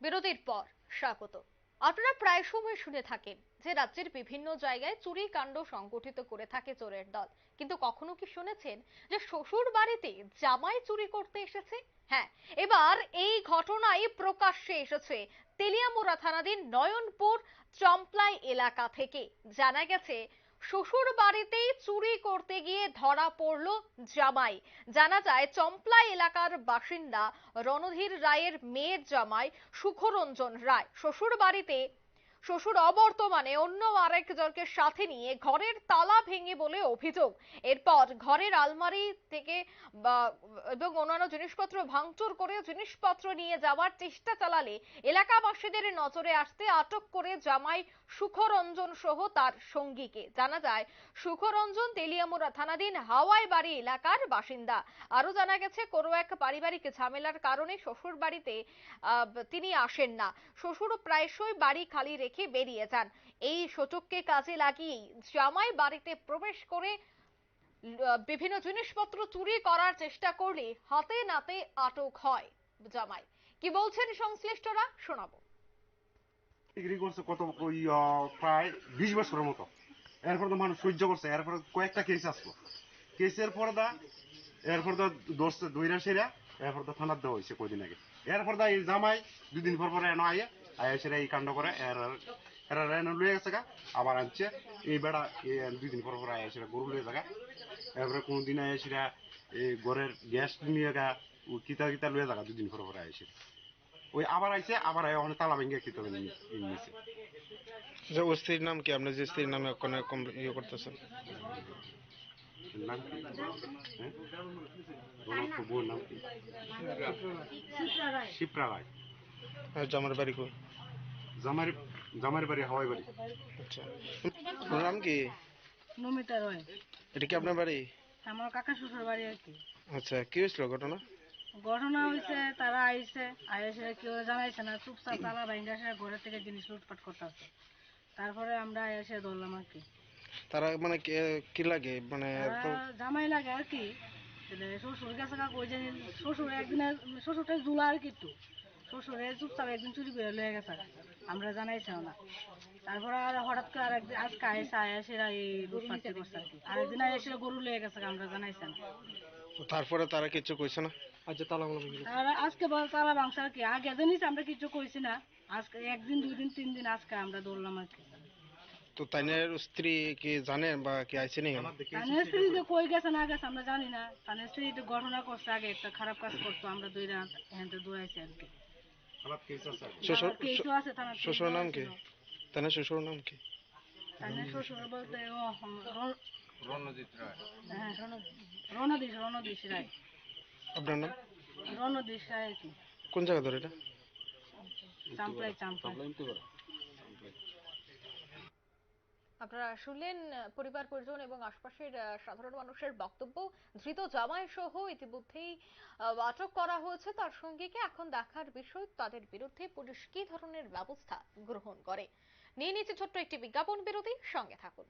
বিরতির পর স্বাগত। আপনারা প্রায় সময় শুনে থাকেন যে রাজ্যের বিভিন্ন জায়গায় চুরি কাণ্ড সংগঠিত করে থাকে চোরের দল। কিন্তু কখনো কি শুনেছেন যে শ্বশুর বাড়িতে জামাই চুরি করতে এসেছে? হ্যাঁ এবার এই ঘটনাই প্রকাশ্যে এসেছে তেলিয়ামুড়া থানাধীন নয়নপুর চম্পলাই এলাকা থেকে। জানা গেছে শ্বশুর বাড়িতেই চুরি করতে গিয়ে ধরা পড়ল জামাই। জানা যায়, চম্পলা এলাকার বাসিন্দা রণধীর রায়ের মেয়ের জামাই সুখরঞ্জন রায়। শ্বশুর বাড়িতে শ্বশুর অবর্তমানে অন্য আরেকজনকে সাথে নিয়ে ঘরের তালা ভেঙে বলে অভিযোগ। এরপর ঘরের আলমারি থেকে এবং অন্যান্য জিনিসপত্র ভাঙচুর করে জিনিসপত্র নিয়ে যাওয়ার চেষ্টা চালালে এলাকাবাসীদের নজরে আসতে আটক করে জামাই সুখরঞ্জন সহ তার সঙ্গীকে। জানা যায়, সুখরঞ্জন তেলিয়ামুড়া থানাধীন হাওয়াই বাড়ি এলাকার বাসিন্দা। আরও জানা গেছে, কোনো এক পারিবারিক ঝামেলার কারণে শ্বশুর বাড়িতে তিনি আসেন না। শ্বশুর প্রায়শই বাড়ি খালি রেখে বেরিয়ে যান। এই সুযোগকে কাজে লাগিয়েই জামাই বাড়িতে প্রবেশ করে বিভিন্ন জিনিসপত্র চুরি করার চেষ্টা করলে হাতে নাতে আটক হয় জামাই। কি বলছেন সংশ্লিষ্টরা? শোনাবো। কত প্রায় বিশ বছরের মতো। এরপর তো মানুষ সহ্য করছে। এরপর কয়েকটা কেস আসলো। কেসের পরে দা এরপর তো দোষে দুইরা এরপর তো থানার দেওয়া হয়েছে কয়দিন আগে। এরপর দা এই জামাই দুদিন পর পরে আয়ে আয়ে সেরা এই কাণ্ড করে এর এরা এনে লুয়ে গেছে গা আবার আনছে। এই বেড়া এই দুই দিন পর পর আয়ে গরু লুয়ে জায়গা এরপরে কোনদিন আয়ে সেরা এই ঘরের গ্যাস নিয়ে গা ও কিতা কিতা লুয়ে জায়গা দুদিন পর পর আয়ে ওই আবার আইছে আবার আয়ে ওখানে তালা ভেঙে কিতা নিয়েছে যে ওর স্ত্রীর নাম কি? আপনি যে স্ত্রীর নামে ওখানে কম- ইয়ে করতেছেন? নাম কি? হ্যাঁ? বউর নাম কি? শিপ্রা রায়। জামার বাড়ি কই? জামার জামার বাড়ি হাওয়াই বাড়ি। আচ্ছা। ওর নাম কি? নমিতা রয়। এটা কি আপনার বাড়ি? আমার কাকা শ্বশুর বাড়ি আর কি। আচ্ছা কি হয়েছিল ঘটনা? ঘটনা হয়েছে তারা আইছে আইসে কেউ জানাইছে না চুপচাপ তালা ভাঙ্গা সে ঘরের থেকে জিনিস লুটপাট করতেছে। তারপরে আমরা এসে ধরলাম আর কি। তারা মানে কি লাগে? মানে জামাই লাগে আর কি। শ্বশুর গেছে কাকু ওই যে শ্বশুর একদিন শ্বশুরটা জুলা আর কি একটু। শ্বশুরে চুপচাপ একদিন চুরি করে লয়ে গেছে। আমরা না। তারপরে আর হঠাৎ করে আর একদিন আজকে আয়াসেরা এই লুটপাটটি করছে আর কি। আরেকদিন আয়াসেরা গরু লয়ে গেছে আমরা জানাইছে না। তারপরে তারা কিছু কইছে না? আর আজকে বল তালা বাংশা আর কি। আগে জানিস আমরা কিছু কইছি না। আজকে একদিন দুই দিন তিন দিন আজকে আমরা দৌড়লাম আর কি। তো তাইনের স্ত্রী কি জানেন বা কি আইছে নি? তানের স্ত্রী যে কই গেছে না গেছে আমরা জানি না। তানের স্ত্রী তো ঘটনা করছে আগে একটা খারাপ কাজ করতো আমরা দুই রাত এখান থেকে দৌড়াইছি আর কি। শ্বশুর কেসও আছে। থানার থেকে শ্বশুর নাম কি? তাহলে শ্বশুর নাম কি? শ্বশুর বলতে রণজিৎ রায়। হ্যাঁ রণদীশ রণদীশ রায়। আপনার নাম? রণদীশ রায় কি। কোন জায়গা ধরে এটা? চাম্পলাই চাম্পলাই। আপনারা শুনলেন পরিবার, পরিজন এবং আশপাশের সাধারণ মানুষের বক্তব্য। ধৃত জামাই সহ ইতিমধ্যেই আটক করা হয়েছে। তার সঙ্গীকে এখন দেখার বিষয়? তাদের বিরুদ্ধে পুলিশ কি ধরনের ব্যবস্থা গ্রহণ করে? নিয়ে নিচ্ছে ছোট্ট একটি বিজ্ঞাপন বিরতি। সঙ্গে থাকুন।